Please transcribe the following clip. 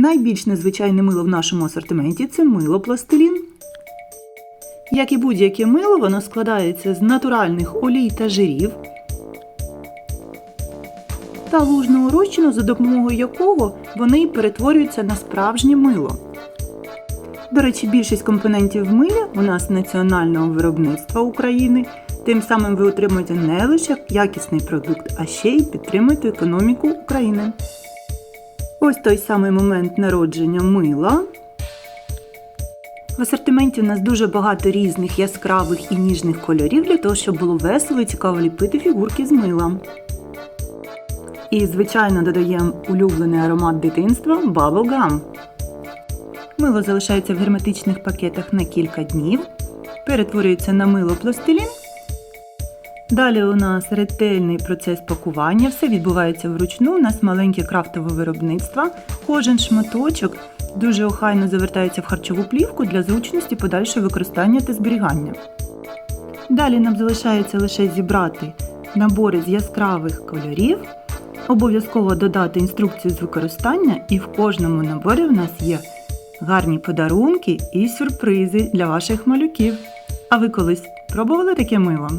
Найбільш незвичайне мило в нашому асортименті це мило пластилін. Як і будь-яке мило, воно складається з натуральних олій та жирів та лужного розчину, за допомогою якого вони перетворюються на справжнє мило. До речі, більшість компонентів в милі у нас національного виробництва України. Тим самим ви отримуєте не лише якісний продукт, а ще й підтримуєте економіку України. Ось той самий момент народження мила. В асортименті у нас дуже багато різних яскравих і ніжних кольорів для того, щоб було весело і цікаво ліпити фігурки з мила. І, звичайно, додаємо улюблений аромат дитинства Bubble Gum. Мило залишається в герметичних пакетах на кілька днів, перетворюється на мило пластилін. Далі у нас ретельний процес пакування. Все відбувається вручну. У нас маленьке крафтове виробництво. Кожен шматочок дуже охайно завертається в харчову плівку для зручності подальшого використання та зберігання. Далі нам залишається лише зібрати набори з яскравих кольорів. Обов'язково додати інструкцію з використання, і в кожному наборі в нас є гарні подарунки і сюрпризи для ваших малюків. А ви колись пробували таке мило?